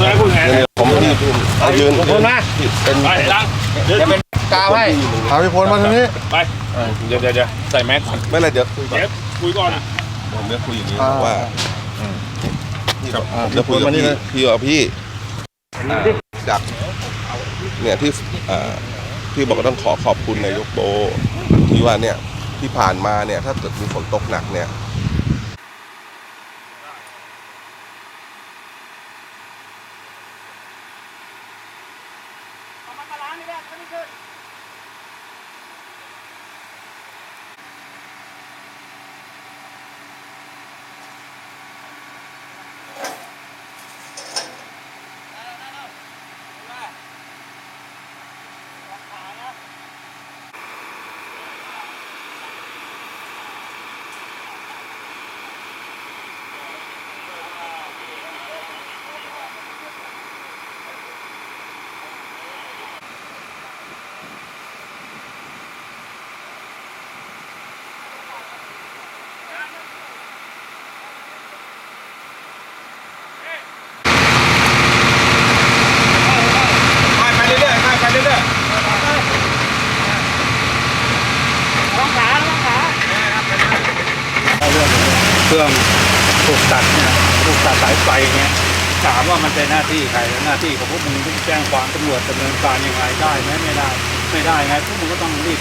พื่อนคุณแหนเนี่ยผมที่เอายืนคนมาเป็นไปล้างเดี๋ยวเป็นกาวให้พาพี่พลมาทางนี้ไปเดี๋ยวเดี๋ยวใส่แมสก่อนไม่เป็นไรเดี๋ยวคุยก่อนเดี๋ยวคุยก่อนผมจะคุยอย่างนี้อ่าว่าพี่บอกอ่าจะคุยกับพี่พลมานี่พี่นะพี่ว่าพี่จากเนี่ยที่อ่าพี่บอกว่าต้องขอขอบคุณนายกโบที่ว่าเนี่ยที่ผ่านมาเนี่ยถ้าเกิดมีฝนตกหนักเนี่ย ไปเรื่อยๆไปเรื่อย เครื่องถูกตัดเนี่ยถูกตัดสายไฟเนี่ยถามว่ามันเป็นหน้าที่ใครหน้าที่ของพวกมึงต้องแจ้งความตำรวจดำเนินการยังไงได้ไหมไม่ได้ ไม่ได้ไงพวกมึงก็ต้องรีบ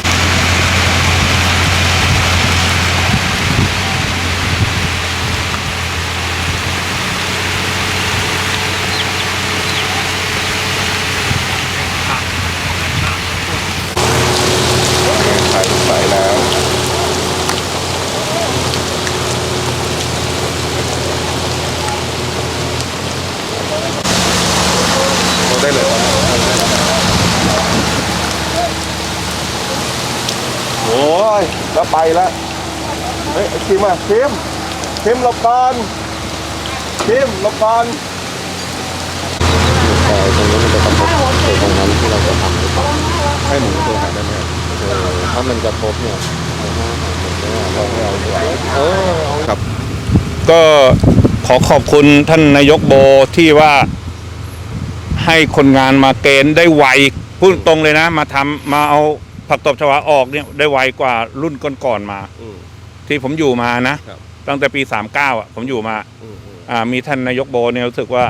สายสายน้ำโทรได้เลยโอ้ย แล้วไปแล้วเฮ้ยไอ้คิมอะคิมคิมหลบก่อนคิมหลบก่อนแต่ตรงนี้มันจะกระทบในตรงนั้นที่เราจะทำหรือเปล่าให้หมูตัวหายได้ไหมเออถ้ามันกระทบเนี่ยเอาห้าหายหมดเนี่ยเราไม่เอาดีกว่าเออครับ ก็ขอขอบคุณท่านนายกโบที่ว่าให้คนงานมาเกณฑ์ได้ไวพูดตรงเลยนะ มาทำมาเอา ผักตบชวาออกเนี่ยได้ไวกว่ารุ่นก่อนๆมา อืม ที่ผมอยู่มานะครับ ตั้งแต่ปี 39อะผมอยู่มา อืมอืม อ่ามีท่านนายกโบเนี่ยรู้สึกว่า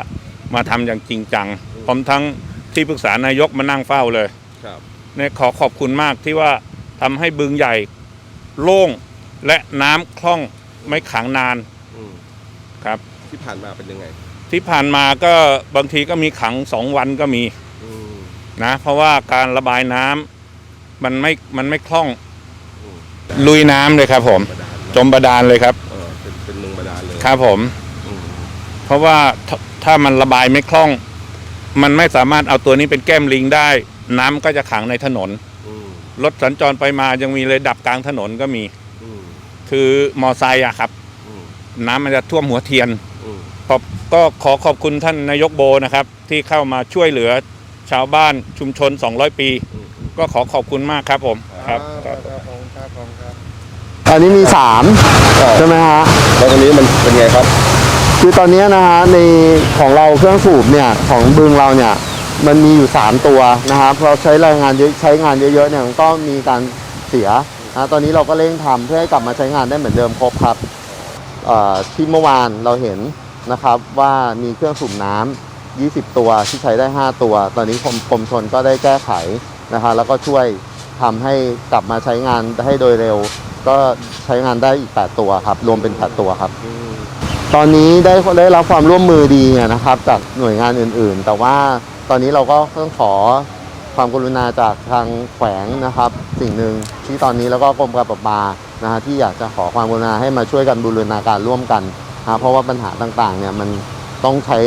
มาทำอย่างจริงจังพร้อมทั้งที่ปรึกษานายกมานั่งเฝ้าเลยครับเนี่ยขอขอบคุณมากที่ว่าทำให้บึงใหญ่โล่งและน้ำคล่องไม่ขังนานอืมครับ ที่ผ่านมาเป็นยังไง ที่ผ่านมาก็บางทีก็มีขังสองวันก็มีอืมนะเพราะว่าการระบายน้ำ มันไม่มันไม่คล่องอืมลุยน้ำเลยครับ ผมบาดาลจมบาดาลเลยครับ เออเป็นเป็นเมืองบาดาลเลยครับผม อืมเพราะว่าถ้าถ้ามันระบายไม่คล่อง มันไม่สามารถเอาตัวนี้เป็นแก้มลิงได้ น้ำก็จะขังในถนน อืมรถสัญจรไปมายังมีเลยดับกลางถนนก็มี อืมคือมอไซค์อะครับ อืมน้ำมันจะท่วมหัวเทียน อืมขอบก็ขอขอบคุณท่านนายกโบนะครับ ที่เข้ามาช่วยเหลือชาวบ้านชุมชน 200 ปี อืม ก็ขอขอบคุณมากครับผมครับครับครับผมครับผมครับตอนนี้มีสามใช่ไหมฮะแล้วตรงนี้มันเป็นไงครับ คือตอนนี้นะฮะในของเราเครื่องสูบเนี่ยของบึงเราเนี่ยมันมีอยู่ 3 ตัวนะครับเราใช้แรงงานเยอะใช้งานเยอะๆเนี่ยมันก็มีการเสียนะตอนนี้เราก็เร่งทำเพื่อให้กลับมาใช้งานได้เหมือนเดิมครบครับเอ่อที่เมื่อวานเราเห็นนะครับว่ามีเครื่องสูบน้ำ20 ตัวที่ใช้ได้ 5 ตัว ตอนนี้กรมกรมชนก็ได้แก้ไข นะคะแล้วก็ช่วยทำให้กลับมาใช้งานให้โดยเร็ว ก็ใช้งานได้อีก 8 ตัวครับ รวมเป็น 8 ตัวครับ ตอนนี้ได้ได้รับความร่วมมือดีนะครับ จากหน่วยงานอื่นๆ แต่ว่าตอนนี้เราก็ต้องขอความกรุณาจากทางแขวงนะครับ สิ่งหนึ่งที่ตอนนี้แล้วก็กรมการประปานะฮะที่อยากจะขอความกรุณาให้มาช่วยกันบูรณาการร่วมกันนะเพราะว่าปัญหาต่างๆเนี่ยมันต้องใช้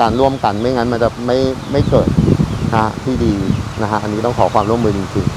การร่วมกันไม่งั้นมันจะไม่ไม่เกิดนะฮะที่ดี นะฮะอันนี้ต้องขอความร่วมมือจริง